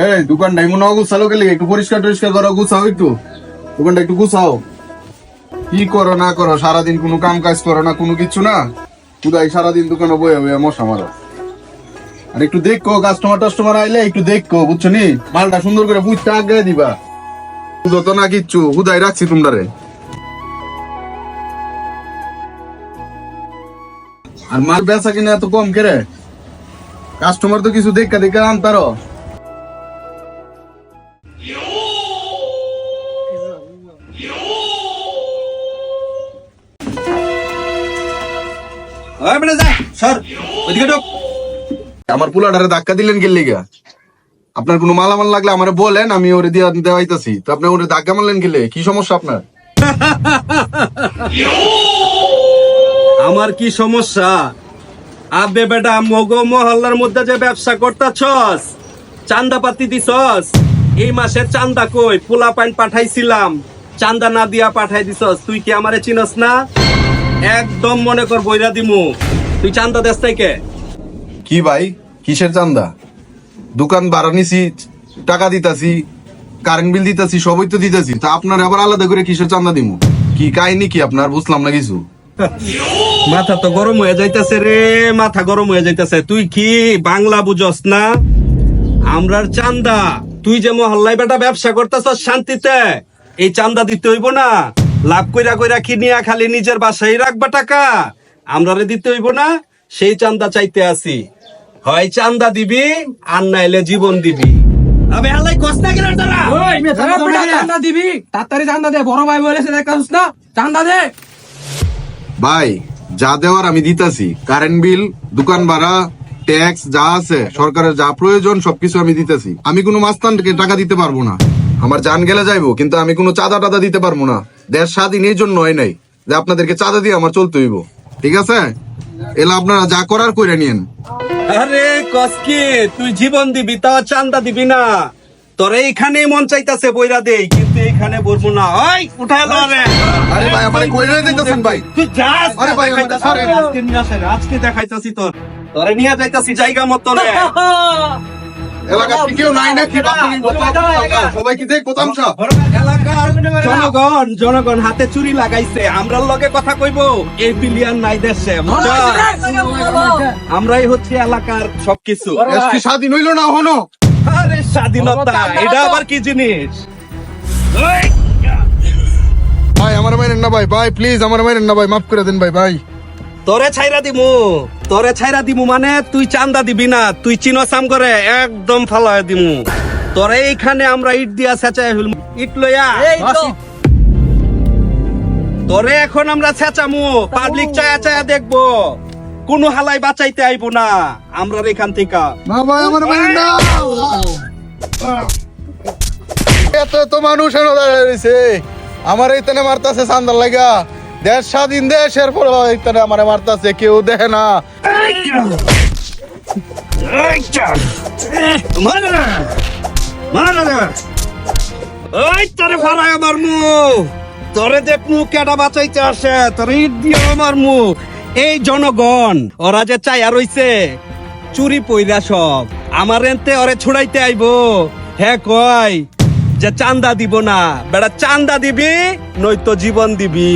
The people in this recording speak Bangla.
এই, দোকানটা এমন অগুছালো গেলে একটু পরিষ্কার টরিষ্কার করো গুছাও একটু। দোকানটা একটু গুছাও। কি করো, না করো, সারাদিন কোনো কাম কাজ করো না, কোনো কিছু না? খুদাই সারাদিন দোকানে বয়ে বয়ে মশা মারো। আর একটু দেখো কাস্টমার টাস্টমার আইলে একটু দেখো, বুঝছ নি? মালটা সুন্দর করে বুঝতে আগে দিবা। বুঝো তো না কিচ্ছু? হুদাই রাখছি তোমরা আর মাল বেচা কিনা এত কম কেরে? কাস্টমার তো কিছু দেখা দেখা আনতারো। ওই বেটা যা সর। ওইদিকে ঢোক। আমার পুলাটারে ধাক্কা দিলেন কে লিগা। আপনার কোনো মালামাল লাগলে আমারে বলেন আমি ওরে দিয়া দেওয়াইতাছি। তো আপনি ওরে ধাক্কা মারলেন গেলে কি সমস্যা আপনার? আমার কি সমস্যা? আবে বেটা মগো মহল্লার মধ্যে যে ব্যবসা করতাছস চান্দা পাতি দিছস এই মাসের চান্দা কই? পোলা পাইন পাঠাইছিলাম। চান্দা না দিয়া পাঠাই দিছস তুই কি আমারে চিনস না? একদম মনে কর বইরা দিমু। তুই চান্দা দেস কে কি ভাই? কিসের চান্দা? দোকান ভাড়া নিছি টাকা দিতাছি কারেন্ট বিল দিতাছি সবই তো দিতাছি। তা আপনার আবার আলাদা করে কিসের চান্দা দিমু? কি কাহিনী কি আপনার? বুঝলাম না কিছু। মাথা তো গরম হয়ে যাইতেছে রে মাথা গরম হয়ে যাইতেছে। তুই কি বাংলা বুঝস না? আমরার চান্দা। তুই যে মহল্লায় বেটা ব্যবসা করতেছ শান্তিতে এই চান্দা দিতে হইব না। লাভ কইরা কইরা কিনিয়া খালি নিজের বাসায় রাখবা টাকা? আমরারে দিতে হইব না সেই চান্দা চাইতে আসি হয় চান্দা দিবি আর নাইলে জীবন দিবি। আবে হালাই কষ্ট কেন তোরা? ওই বেটা চান্দা দিবি। তাড়াতাড়ি চান্দা দে বড় ভাই বলেছে দেখাস না। চান্দা দে। ভাই যা দেওয়ার আমি দিতাছি। কারেন্ট বিল দোকান ভাড়া ট্যাক্স যা আছে সরকারের যা প্রয়োজন সবকিছু আমি দিতেছি। আমি কোনো মাস্তানকে টাকা দিতে পারব না। আমার জান গেলে যাইবো কিন্তু আমি কোনো চাঁদা টাদা দিতে পারব না। দেশ স্বাধীন এই জন্য হয় নাই যে আপনাদেরকে চাঁদা দিয়ে আমার চলতে হইব। ঠিক আছে? এলা আপনারা যা করার কইরা নিয়েন। আরে কসকি তুই জীবন দিবি তা চান্দা দিবি না। তোরে এইখানে মন চাইতাছে বইরা দেই কিন্তু এইখানে বলব না। ওই উঠায় লো রে আরে ভাই আমারে কইরা দিতেছেন ভাই। তুই যাস আরে ভাই। আজকে নিয়ে আসে আজকে দেখাইতাছি তোর। তোরে নিয়ে যাইতাছি জায়গা মতো রে। এলাকা কেউ নাই নাকি? সবাই কি দেখ কোথাম সব? জনগণ জনগণ হাতে চুরি লাগাইছে। আমরার লগে কথা কইব। এই বিলিয়ন নাই দেশে। আমরাই হচ্ছে এলাকার সবকিছু। স্বাধীন হইল না হনো আরে স্বাধীনতা এটা আবার কি জিনিস? ভাই আমার মাইরেন না ভাই। ভাই প্লিজ আমার মাইরেন না ভাই। মাফ করে দেন ভাই ভাই। তোরে ছাইরা দিমু তোরে ছাইরা দিমু মানে তুই চান্দা দিবি না তুই চিনসাম করে একদম ফালায় দিমু। তোরে এইখানে আমরা ইট দিয়া ছেঁচাই ফেলমু। ইট লইয়া। তোরে এখন আমরা ছেঁচামু পাবলিক চায়া চায়া দেখব। কোনো হালাই বাঁচাইতে আইবো না। আমরা এখান থেকে। ভাই আমার এত এত মানুষ আমার এইখানে মারতাছে সান্দার লাগা। দেশ স্বাধীন দেশের পর আমার মারতাছে, কেউ দেখে না। আমার তোরে আসে আমার এই জনগণ, ওরা যে চাইয়া রইছে, চুরি পইরা সব। আমার এনতে ওরে ছুড়াইতে আইবো। হ্যাঁ কয়, যে চান্দা দিব না, বেড়া চান্দা দিবি, নয়তো জীবন দিবি।